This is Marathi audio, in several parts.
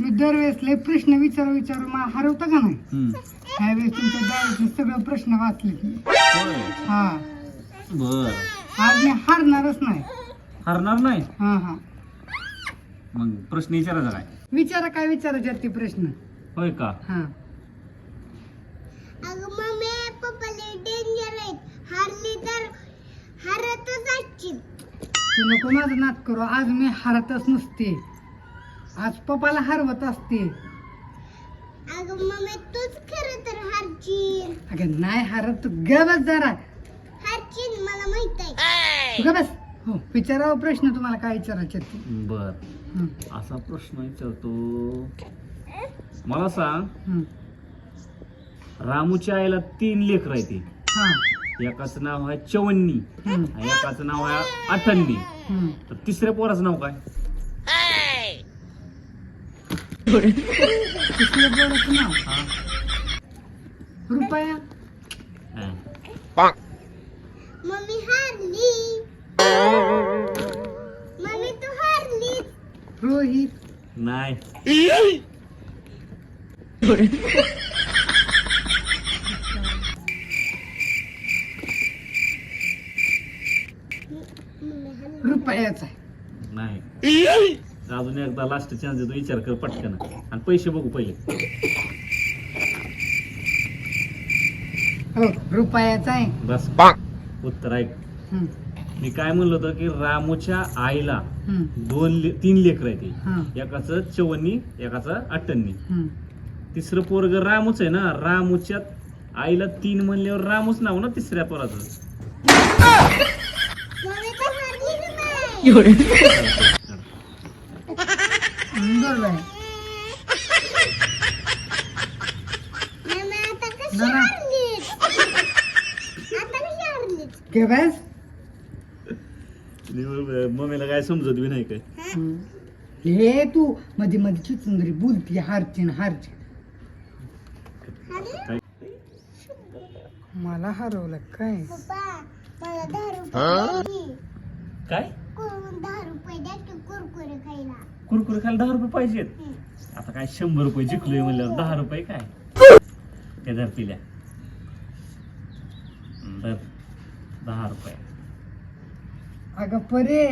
दरवेळेस लय प्रश्न विचारू विचारू मला हरवता का नाही. त्यावेळेस तुमच्या डायरीतले सगळे प्रश्न वाचले हा. बर. आज मी हारणारच नाही. हरणार नाही? हा हा. मग प्रश्न विचारायचा काय? विचारा काय विचारायचे ते प्रश्न. होय का? हा. अगं मम्मी पप्पा डेंजर आहेत. हारली तर हारतच असतील तू नको माझं नात करू. आज मी हरतच नसते. आज पप्पाला हरवत असते. अगं मम्मी तूच खरं तर हारचील अगं नाही हरत तू ग बस जरा. हारचील मला माहीत आहे. तू ग बस. हो विचारावा प्रश्न तुम्हाला काय विचारायचे ते. बर. हं, असा प्रश्न विचारतो. मला सांग. हं. रामूच्या आईला तीन लेकर आहे ती हा. एकाचं नाव आहे चवन्नी हं, आणि एकाचं नाव आहे अठ्ठन्नी हं. तर तिसऱ्या पोराचं नाव काय तिसऱ्या पोराचं नाव हा? रुपया. हा. मम्मी हारली. मम्मी तू हारली. रोहित. नाही. रुपयाचा आहे. नाही. अजून एकदा लास्ट चान्स देतो विचार कर पटकन. आणि पैसे बघू पहिले. हो रुपयाचा आहे. बस. उत्तर ऐक. हं, मी काय म्हणलो होतं की रामूच्या आईला दोन ले- तीन लेकर आहे हं, ती एकाचं चवन्नी एकाचं अठ्ठन्नी हं. तिसरं पोरग रामूच आहे ना? रामूच्या आईला तीन म्हणल्यावर रामूच नाव ना तिसऱ्या पोराचं? के बस मम्मीला काय समजत बी नाही काय. हं. हे तू मध्ये मध्ये चिचुंदरी बोलती हारची हारची काय मला हरवलं काय? पप्पा मला दहा रुपये द्या काय. दहा रुपये द्या की कुरकुरे खायला. कुरकुरे खायला दहा रुपये पाहिजेत. हं. आता काय शंभर रुपये जिंकलोय म्हणल्यावर दहा रुपये काय? ते धर पिल्या. धर. दहा रुपये. अगं परे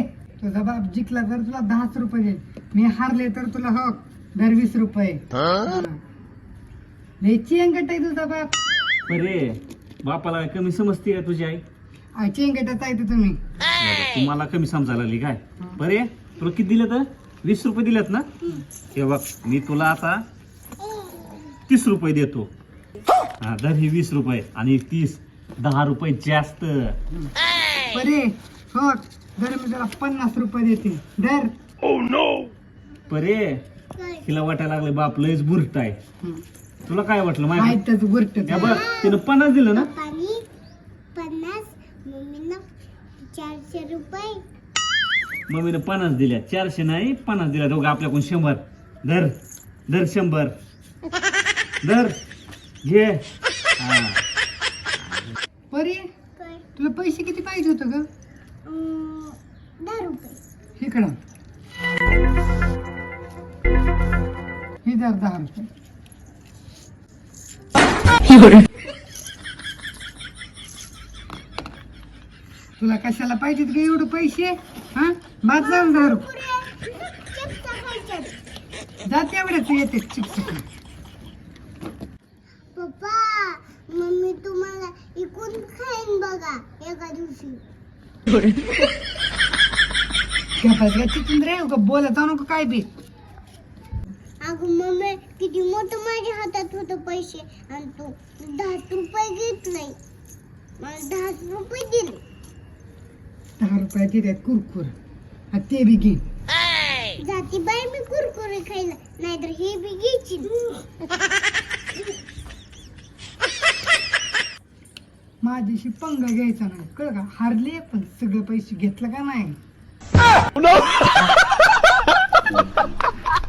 तुझा बाप जिंकला तर तुला दहाच रुपये देईल. मी हारले तर तुला हो दर वीस रुपये. हा. लय चिंगट आहे तुझा बाप. अरे बापाला काय कमी समजते का तुझी आई? आ, चिंगटच आहे ते तुम्ही. तुम्हाला कमी समजायला लागली काय? बरे तुला किती दिले तर? वीस रुपये दिलेत ना? हे बघ मी तुला आता तीस रुपये देतो. हा दर ही वीस रुपये आणि तीस दहा रुपये जास्त. परे हो दर मी तुला पन्नास रुपये देते. दर. परे काय? तिला वाटायला लागले बाप लयच बुरट आहे. तुला काय वाटलं माहिती? माहितच गुरट या बघ तिनं पन्नास दिलं ना? पप्पानी पन्नास मम्मीनं चारशे रुपये मम्मीनं पन्नास दिल्या. चारशे नाही पन्नास दिल्या. दोघं आपल्याकडून शंभर. धर. धर शंभर. धर. घे. हा. परे काय? तुला पैसे किती पाहिजे होतं ग? अं, दहा रुपये. इकडं. हे दर दहा रुपये. तुला कशाला पाहिजेत ग एवढे पैसे? हा? बाद जाऊन दहा रुपये चिप्स खायच्यात जा तेवढ्याच येते चिप्स पप्पा मम्मी तुम्हाला इकून खाईन बघा एका दिवशी. रे उगा जाऊ नको काय बी. अगं मम्मी किती मोठं माझ्या हातात होतं पैसे आणि तू दहा रुपये घेतलंय मला दहा रुपये दिले. दहा रुपयाचे देत कुरकुर. हा ते बी घे. जाती बाई मी कुरकुर खायला. नाहीतर हे बी घ्यायची. माझ्याशी पंग घ्यायचा नाही. कळ का? हारले पण सगळे पैसे घेतलं का नाही?